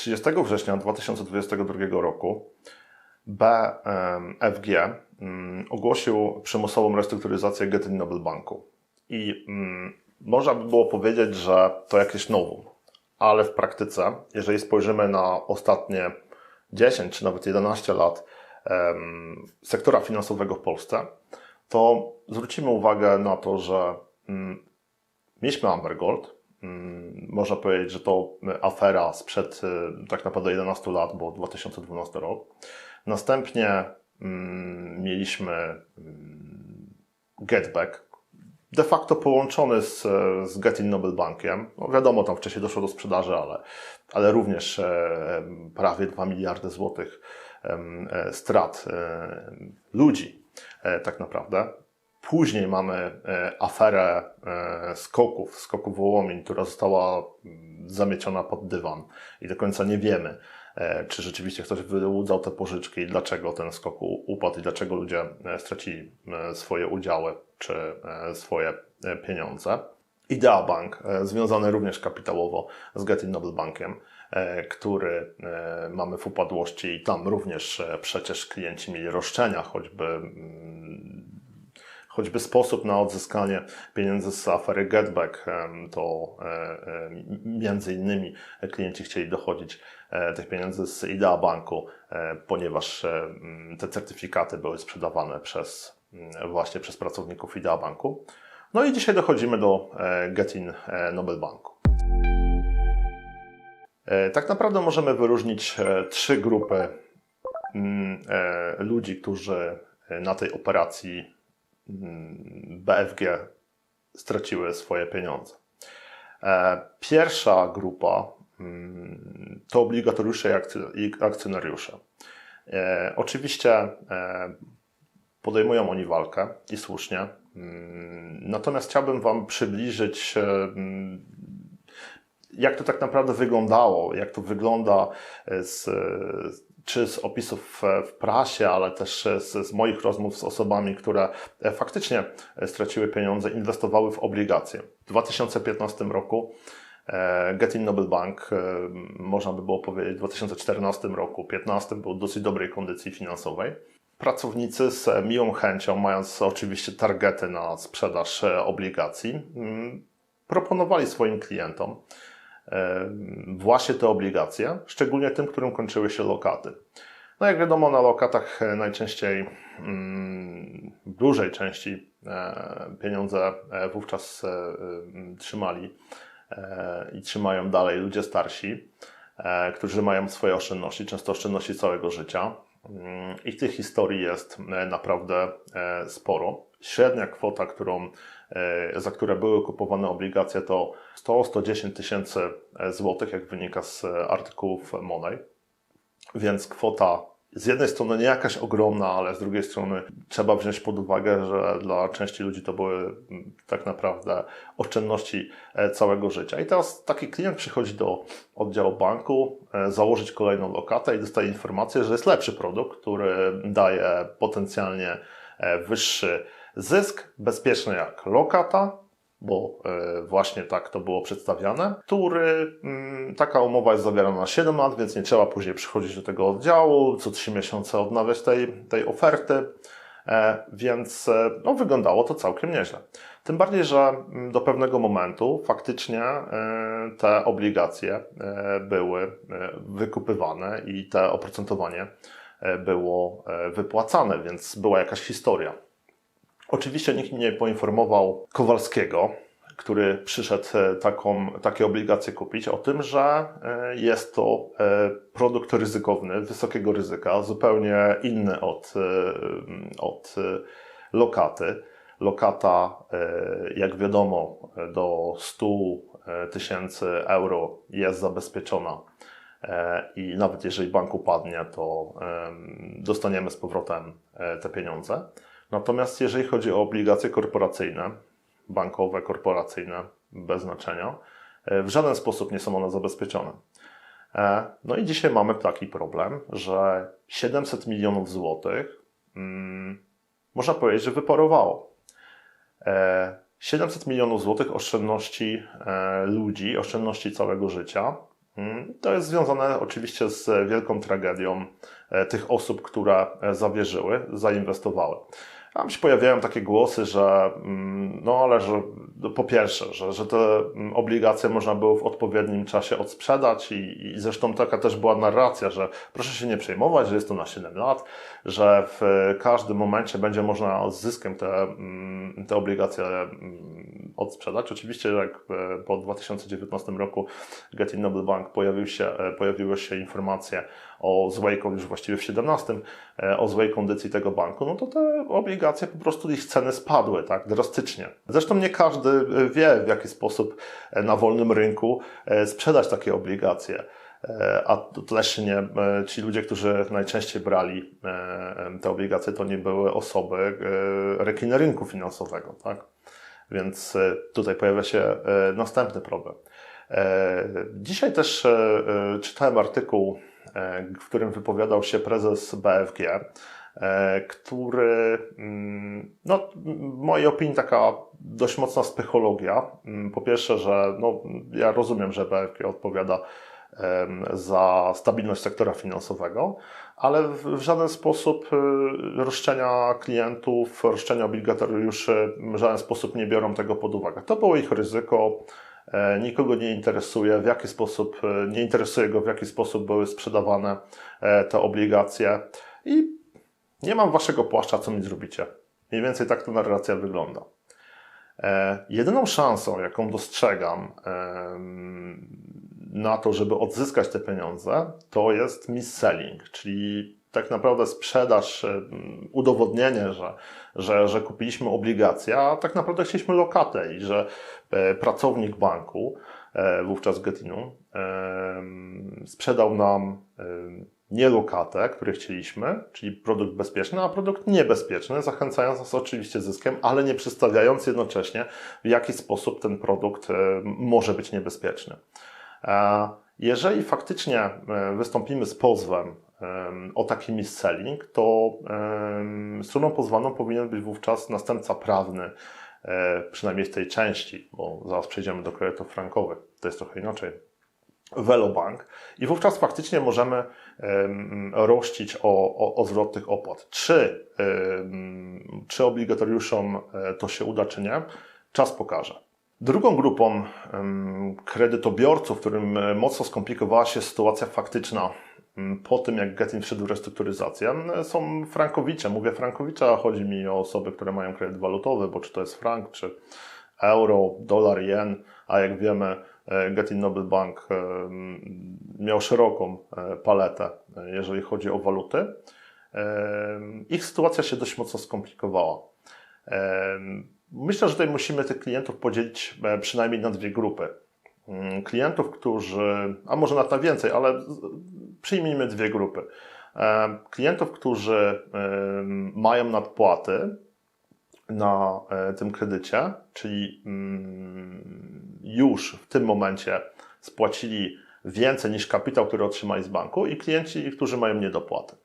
30 września 2022 roku BFG mm, ogłosił przymusową restrukturyzację Getin Nobel Banku. I mm, można by było powiedzieć, że to jakieś nowum, ale w praktyce, jeżeli spojrzymy na ostatnie 10 czy nawet 11 lat sektora finansowego w Polsce, to zwrócimy uwagę na to, że mm, mieliśmy Amber Gold. Mm, można powiedzieć, że to afera sprzed y, tak naprawdę 11 lat, bo 2012 rok. Następnie mm, mieliśmy Getback, de facto połączony z, z Getin Nobel Bankiem. No wiadomo, tam wcześniej doszło do sprzedaży, ale, ale również e, prawie 2 miliardy złotych e, strat e, ludzi tak naprawdę. Później mamy aferę skoków, skoków Wołomin, która została mm, zamieciona pod dywan i do końca nie wiemy, czy rzeczywiście ktoś wyłudzał te pożyczki, dlaczego ten skok upadł i dlaczego ludzie stracili swoje udziały czy swoje pieniądze. Idea Bank, związany również kapitałowo z Getting Noble Bankiem, który mamy w upadłości i tam również przecież klienci mieli roszczenia, choćby choćby sposób na odzyskanie pieniędzy z afery Getback, to między innymi klienci chcieli dochodzić tych pieniędzy z Idea Banku, ponieważ te certyfikaty były sprzedawane przez właśnie przez pracowników Idea Banku. No i dzisiaj dochodzimy do Getin Nobel Banku. Tak naprawdę możemy wyróżnić trzy grupy ludzi, którzy na tej operacji BFG straciły swoje pieniądze. E, pierwsza grupa mm, to obligatariusze i akcjonariusze. E, oczywiście e, podejmują oni walkę i słusznie. Mm, natomiast chciałbym Wam przybliżyć, jak to tak naprawdę wyglądało, jak to wygląda z, czy z opisów w prasie, ale też z, z, moich rozmów z osobami, które faktycznie straciły pieniądze, inwestowały w obligacje. W 2015 roku e, Getin Nobel Bank, e, można by było powiedzieć, w 2014 roku, 2015 był w dosyć dobrej kondycji finansowej. Pracownicy z miłą chęcią, mając oczywiście targety na sprzedaż e, obligacji, mm, proponowali swoim klientom właśnie te obligacje, szczególnie tym, którym kończyły się lokaty. No jak wiadomo, na lokatach e, najczęściej, mm, w dużej części e, pieniądze e, wówczas trzymali i trzymają dalej ludzie starsi, którzy mają swoje oszczędności, często oszczędności całego życia. Mm, I tych historii jest naprawdę sporo. Średnia kwota, którą E, za które były kupowane obligacje, to 100-110 tysięcy złotych, jak wynika z artykułów Money. Więc kwota z jednej strony nie jakaś ogromna, ale z drugiej strony trzeba wziąć pod uwagę, że dla części ludzi to były mm, tak naprawdę oszczędności e, całego życia. I teraz taki klient przychodzi do oddziału banku, e, założyć kolejną lokatę i dostaje informację, że jest lepszy produkt, który daje potencjalnie wyższy Zysk bezpieczny jak lokata, bo e, właśnie tak to było przedstawiane, który mm, taka umowa jest zawierana na 7 lat, więc nie trzeba później przychodzić do tego oddziału, co 3 miesiące odnawiać tej, tej oferty, e, więc e, no, wyglądało to całkiem nieźle. Tym bardziej, że mm, do pewnego momentu faktycznie te obligacje były wykupywane i te oprocentowanie było wypłacane, więc była jakaś historia. Oczywiście nikt nie poinformował Kowalskiego, który przyszedł e, taką, takie obligacje kupić, o tym, że e, jest to e, produkt ryzykowny, wysokiego ryzyka, zupełnie inny od, od lokaty. Lokata, jak wiadomo, do 100 tysięcy euro jest zabezpieczona i nawet jeżeli bank upadnie, to dostaniemy z powrotem te pieniądze. Natomiast jeżeli chodzi o obligacje korporacyjne, bankowe, korporacyjne, bez znaczenia, e, w żaden sposób nie są one zabezpieczone. E, no i dzisiaj mamy taki problem, że 700 milionów złotych hmm, można powiedzieć, że wyparowało. 700 e, milionów złotych oszczędności ludzi, oszczędności całego życia Mm, To jest związane oczywiście z wielką tragedią tych osób, które zawierzyły, zainwestowały. Tam się pojawiają takie głosy, że mm, no ale że no, po pierwsze, że, że te mm, obligacje można było w odpowiednim czasie odsprzedać i, i zresztą taka też była narracja, że proszę się nie przejmować, że jest to na 7 lat, że w każdym momencie będzie można z zyskiem te, mm, te obligacje odsprzedać. Oczywiście jak e, po 2019 roku Getty Noble Bank pojawił się, e, pojawiły się informacje o złej, już właściwie w 17, e, o złej kondycji tego banku, no to te obligacje po prostu ich ceny spadły, tak, drastycznie. Zresztą nie każdy e, wie, w jaki sposób e, na wolnym rynku sprzedać takie obligacje. A to też nie, ci ludzie, którzy najczęściej brali te obligacje, to nie były osoby rekiny rynku finansowego, tak? Więc tutaj pojawia się następny problem. Dzisiaj też czytałem artykuł, w którym wypowiadał się prezes BFG, e, który, mm, no, w mojej opinii taka dość mocna psychologia. Mm, Po pierwsze, że no, ja rozumiem, że BFG odpowiada za stabilność sektora finansowego, ale w, żaden sposób y, roszczenia klientów, roszczenia obligatariuszy w żaden sposób nie biorą tego pod uwagę. To było ich ryzyko. E, Nikogo nie interesuje, w jaki sposób, e, nie interesuje go, w jaki sposób były sprzedawane e, te obligacje i nie mam waszego płaszcza, co mi zrobicie. Mniej więcej tak ta narracja wygląda. Jedyną szansą, jaką dostrzegam na to, żeby odzyskać te pieniądze, to jest mis-selling, czyli tak naprawdę sprzedaż, em, udowodnienie, że, że, że kupiliśmy obligacje, a tak naprawdę chcieliśmy lokatę i że e, pracownik banku, e, wówczas Getinu, em, sprzedał nam nie lokatę, który chcieliśmy, czyli produkt bezpieczny, a produkt niebezpieczny, zachęcając nas oczywiście zyskiem, ale nie przedstawiając jednocześnie, w jaki sposób ten produkt e, może być niebezpieczny. E, Jeżeli faktycznie e, wystąpimy z pozwem em, o taki mis-selling, to em, stroną pozwaną powinien być wówczas następca prawny, e, przynajmniej w tej części, bo zaraz przejdziemy do kredytów frankowych, to jest trochę inaczej. Velobank i wówczas faktycznie możemy em, rościć o, o, o zwrot tych opłat. Czy, czy obligatariuszom e, to się uda, czy nie, czas pokaże. Drugą grupą kredytobiorców, którym e, mocno skomplikowała się sytuacja faktyczna po tym, jak Getin wszedł w restrukturyzację, są frankowicze. Mówię frankowicze, a chodzi mi o osoby, które mają kredyt walutowy, bo czy to jest frank, czy euro, dolar, jen, a jak wiemy, e, Getin Noble Bank miał szeroką e, paletę, jeżeli chodzi o waluty. Ich sytuacja się dość mocno skomplikowała. Myślę, że tutaj musimy tych klientów podzielić e, przynajmniej na dwie grupy. Mm, Klientów, którzy, a może nawet na więcej, ale przyjmijmy dwie grupy. Em, Klientów, którzy mają nadpłaty na e, tym kredycie, czyli mm, już w tym momencie spłacili więcej niż kapitał, który otrzymali z banku, i klienci, którzy mają niedopłaty.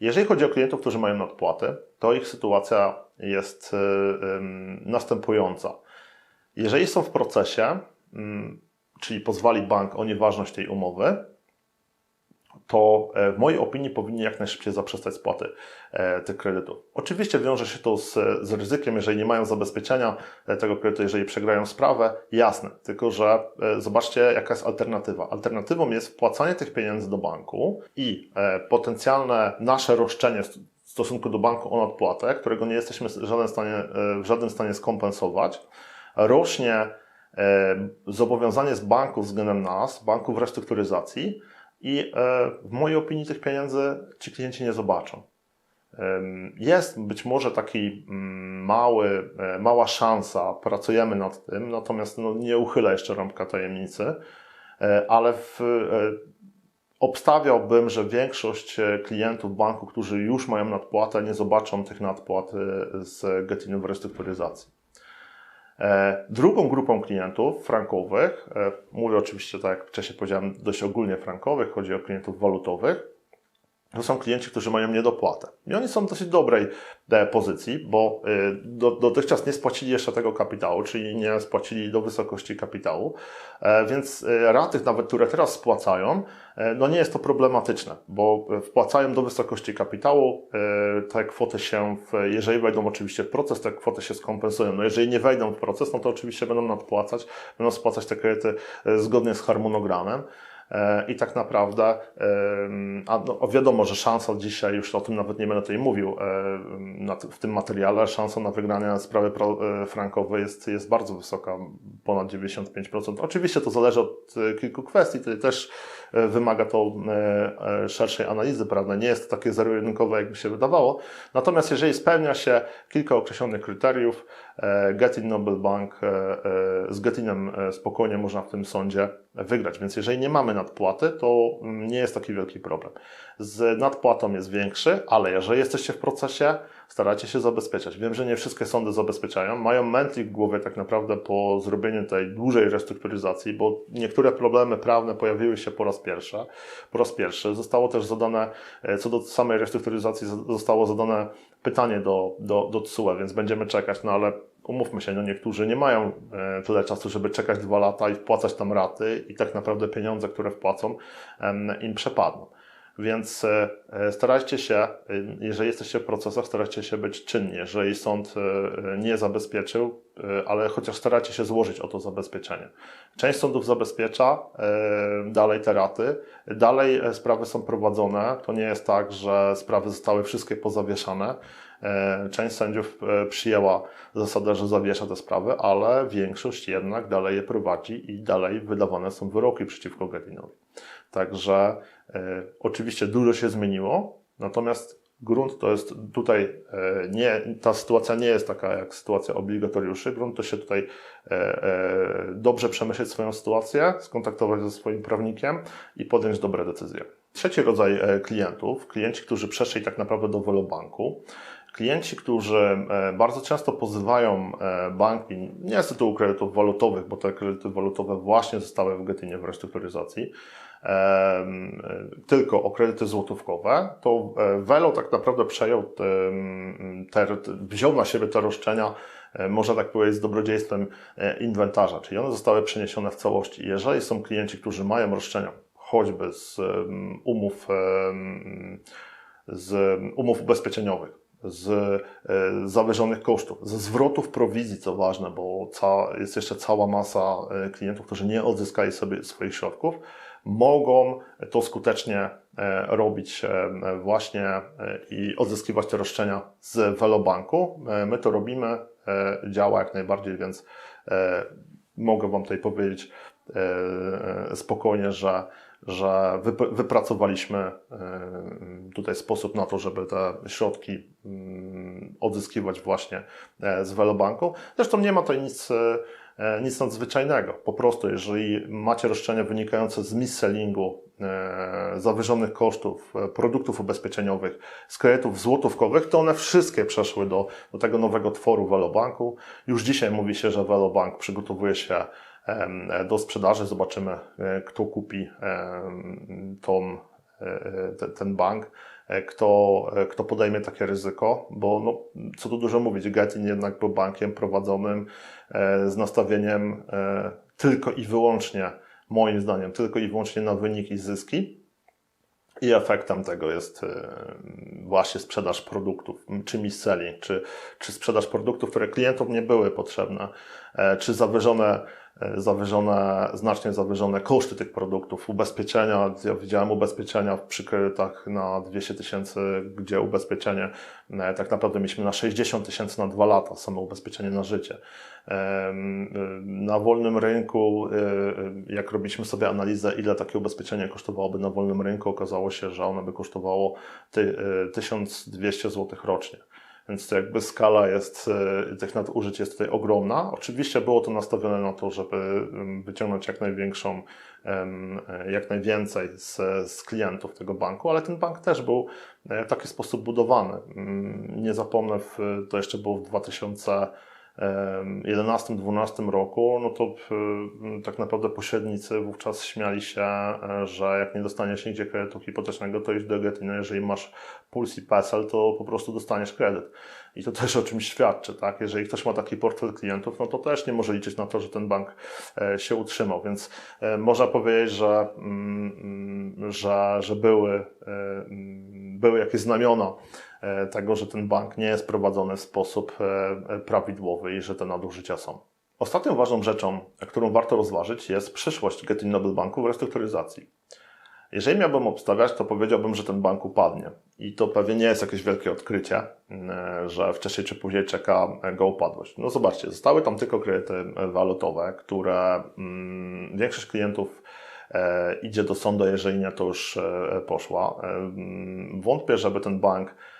Jeżeli chodzi o klientów, którzy mają nadpłaty, to ich sytuacja jest y, następująca. Jeżeli są w procesie, czyli pozwali bank o nieważność tej umowy, to e, w mojej opinii powinni jak najszybciej zaprzestać spłaty e, tych kredytów. Oczywiście wiąże się to z, z ryzykiem, jeżeli nie mają zabezpieczenia e, tego kredytu, jeżeli przegrają sprawę, jasne. Tylko, że zobaczcie, jaka jest alternatywa. Alternatywą jest wpłacanie tych pieniędzy do banku i potencjalne nasze roszczenie stosunku do banku o nadpłatę, którego nie jesteśmy w żadnym stanie, e, w żadnym stanie skompensować, rośnie e, zobowiązanie z banku względem nas, banku w restrukturyzacji, i e, w mojej opinii tych pieniędzy ci klienci nie zobaczą. Jest być może taki mm, mały, mała szansa, pracujemy nad tym, natomiast no, nie uchylę jeszcze rąbka tajemnicy, ale w, obstawiałbym, że większość e, klientów banku, którzy już mają nadpłatę, nie zobaczą tych nadpłat e, z Getinu w restrukturyzacji. E, Drugą grupą klientów frankowych, mówię oczywiście tak jak wcześniej powiedziałem, dość ogólnie frankowych, chodzi o klientów walutowych, to są klienci, którzy mają niedopłatę. I oni są w dosyć dobrej e, pozycji, bo e, do, dotychczas nie spłacili jeszcze tego kapitału, czyli nie spłacili do wysokości kapitału, e, więc raty, nawet które teraz spłacają, no nie jest to problematyczne, bo wpłacają do wysokości kapitału, te kwoty się, w, jeżeli wejdą oczywiście w proces, te kwoty się skompensują. No jeżeli nie wejdą w proces, no to oczywiście będą nadpłacać, będą spłacać te kredyty zgodnie z harmonogramem. E, I tak naprawdę, a no, wiadomo, że szansa dzisiaj, już o tym nawet nie będę tutaj mówił e, w tym materiale, szansa na wygranie sprawy e, frankowej jest, jest bardzo wysoka, ponad 95%. Oczywiście to zależy od kilku kwestii, tutaj też wymaga to szerszej analizy prawnej, nie jest to takie zero-jedynkowe, jakby się wydawało. Natomiast jeżeli spełnia się kilka określonych kryteriów, Getin Noble Bank z Getinem spokojnie można w tym sądzie wygrać. Więc jeżeli nie mamy nadpłaty, to nie jest taki wielki problem. Z nadpłatą jest większy, ale jeżeli jesteście w procesie, starajcie się zabezpieczać. Wiem, że nie wszystkie sądy zabezpieczają. Mają mętlik w głowie tak naprawdę po zrobieniu tej dłużej restrukturyzacji, bo niektóre problemy prawne pojawiły się po raz pierwszy. Po raz pierwszy zostało też zadane, e, co do samej restrukturyzacji, zostało zadane pytanie do, do, do TSUE, więc będziemy czekać, no ale umówmy się, no niektórzy nie mają e, tyle czasu, żeby czekać dwa lata i wpłacać tam raty i tak naprawdę pieniądze, które wpłacą, im przepadną. Więc e, e, starajcie się, jeżeli jesteście w procesach, starajcie się być czynni. Jeżeli sąd nie zabezpieczył, ale chociaż starajcie się złożyć o to zabezpieczenie. Część sądów zabezpiecza dalej te raty, dalej sprawy są prowadzone. To nie jest tak, że sprawy zostały wszystkie pozawieszane. E, część sędziów e, przyjęła zasadę, że zawiesza te sprawy, ale większość jednak dalej je prowadzi i dalej wydawane są wyroki przeciwko Getinowi. Także e, oczywiście dużo się zmieniło, natomiast grunt to jest tutaj nie, ta sytuacja nie jest taka jak sytuacja obligatoriuszy. Grunt to się tutaj dobrze przemyśleć swoją sytuację, skontaktować ze swoim prawnikiem i podjąć dobre decyzje. Trzeci rodzaj klientów, klienci, którzy przeszli tak naprawdę do Velobanku, Klienci, którzy e, bardzo często pozywają e, banki nie z tytułu kredytów walutowych, bo te kredyty walutowe właśnie zostały w Getinie w restrukturyzacji, e, tylko o kredyty złotówkowe, to Velo tak naprawdę przejął, te, te, wziął na siebie te roszczenia, można tak powiedzieć, z dobrodziejstwem inwentarza, czyli one zostały przeniesione w całości. Jeżeli są klienci, którzy mają roszczenia, choćby z umów, z umów ubezpieczeniowych, z e, zawyżonych kosztów, ze zwrotów prowizji, co ważne, bo jest jeszcze cała masa e, klientów, którzy nie odzyskali sobie swoich środków, mogą to skutecznie e, robić właśnie i odzyskiwać te roszczenia z Velobanku. My to robimy, działa jak najbardziej, więc mogę Wam tutaj powiedzieć spokojnie, że że wypracowaliśmy e, tutaj sposób na to, żeby te środki mm, odzyskiwać właśnie e, z Velobanku. Zresztą nie ma tutaj nic, e, nic nadzwyczajnego. Po prostu, jeżeli macie roszczenia wynikające z mis-sellingu, zawyżonych kosztów, produktów ubezpieczeniowych, z kredytów złotówkowych, to one wszystkie przeszły do, do tego nowego tworu Velobanku. Już dzisiaj mówi się, że Velobank przygotowuje się do sprzedaży. Zobaczymy, e, kto kupi tą, e, ten bank, e, kto, kto podejmie takie ryzyko, bo no, co tu dużo mówić, Getin jednak był bankiem prowadzonym z nastawieniem tylko i wyłącznie, moim zdaniem, tylko i wyłącznie na wyniki i zyski. I efektem tego jest właśnie sprzedaż produktów, czy mis-selling, czy, czy sprzedaż produktów, które klientom nie były potrzebne, czy zawyżone E, zawyżone, znacznie zawyżone koszty tych produktów, ubezpieczenia. Ja widziałem ubezpieczenia przy kredytach na 200 tysięcy, gdzie ubezpieczenie e, tak naprawdę mieliśmy na 60 tysięcy na dwa lata, samo ubezpieczenie na życie. E, na wolnym rynku, jak robiliśmy sobie analizę, ile takie ubezpieczenie kosztowałoby na wolnym rynku, okazało się, że ono by kosztowało 1200 zł rocznie. Więc to jakby skala jest, e, tych nadużyć jest tutaj ogromna. Oczywiście było to nastawione na to, żeby wyciągnąć jak największą, jak najwięcej z, z klientów tego banku, ale ten bank też był e, w taki sposób budowany. Nie zapomnę, to jeszcze było w 2000 2011-2012 roku, no to y, tak naprawdę pośrednicy wówczas śmiali się, e, że jak nie dostaniesz nigdzie kredytu hipotecznego, to idź do Getina, jeżeli masz puls i PESEL, to po prostu dostaniesz kredyt. I to też o czymś świadczy, tak? Jeżeli ktoś ma taki portfel klientów, no to też nie może liczyć na to, że ten bank e, się utrzymał, więc e, można powiedzieć, że, mm, mm, że, że były, mm, były jakieś znamiona tego, że ten bank nie jest prowadzony w sposób e, prawidłowy i że te nadużycia są. Ostatnią ważną rzeczą, którą warto rozważyć, jest przyszłość Getin Noble Banku w restrukturyzacji. Jeżeli miałbym obstawiać, to powiedziałbym, że ten bank upadnie. I to pewnie nie jest jakieś wielkie odkrycie, e, że wcześniej czy później czeka go upadłość. No zobaczcie, zostały tam tylko kredyty walutowe, które mm, większość klientów e, idzie do sądu, jeżeli nie, to już e, poszła. E, mm, wątpię, żeby ten bank e,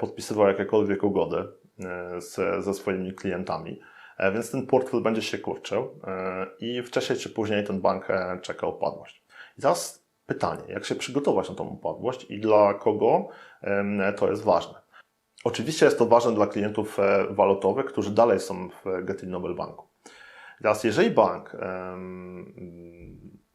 podpisywał jakiekolwiek ugody e, ze swoimi klientami. E, Więc ten portfel będzie się kurczył e, i wcześniej czy później ten bank e, czeka upadłość. I teraz pytanie, jak się przygotować na tą upadłość i dla kogo to jest ważne. Oczywiście jest to ważne dla klientów e, walutowych, którzy dalej są w Getin Noble Banku. Teraz, jeżeli bank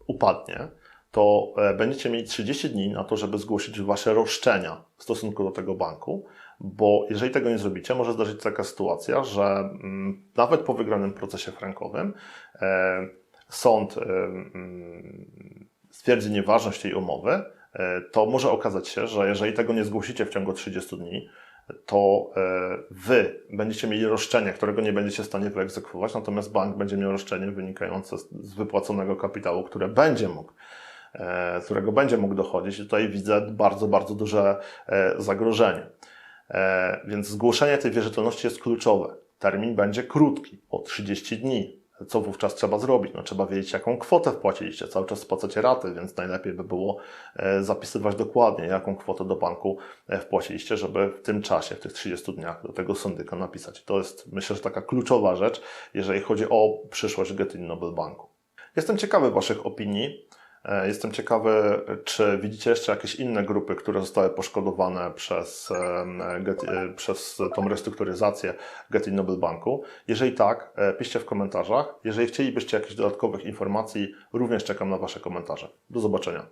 upadnie, to e, będziecie mieli 30 dni na to, żeby zgłosić Wasze roszczenia w stosunku do tego banku, bo jeżeli tego nie zrobicie, może zdarzyć się taka sytuacja, że mm, nawet po wygranym procesie frankowym e, sąd e, mm, stwierdzi nieważność tej umowy, to może okazać się, że jeżeli tego nie zgłosicie w ciągu 30 dni, to wy będziecie mieli roszczenie, którego nie będziecie w stanie wyegzekwować, natomiast bank będzie miał roszczenie wynikające z, wypłaconego kapitału, które będzie mógł, z którego będzie mógł dochodzić. I tutaj widzę bardzo, bardzo duże e, zagrożenie. E, Więc zgłoszenie tej wierzytelności jest kluczowe. Termin będzie krótki, o 30 dni. Co wówczas trzeba zrobić? No, trzeba wiedzieć, jaką kwotę wpłaciliście. Cały czas spłacacie raty, więc najlepiej by było e, zapisywać dokładnie, jaką kwotę do banku e, wpłaciliście, żeby w tym czasie, w tych 30 dniach do tego syndyka napisać. To jest, myślę, że taka kluczowa rzecz, jeżeli chodzi o przyszłość Getin Noble Banku. Jestem ciekawy Waszych opinii. E, Jestem ciekawy, czy widzicie jeszcze jakieś inne grupy, które zostały poszkodowane przez, Get, e, przez tą restrukturyzację Getin Noble Banku. Jeżeli tak, e, piszcie w komentarzach. Jeżeli chcielibyście jakichś dodatkowych informacji, również czekam na Wasze komentarze. Do zobaczenia.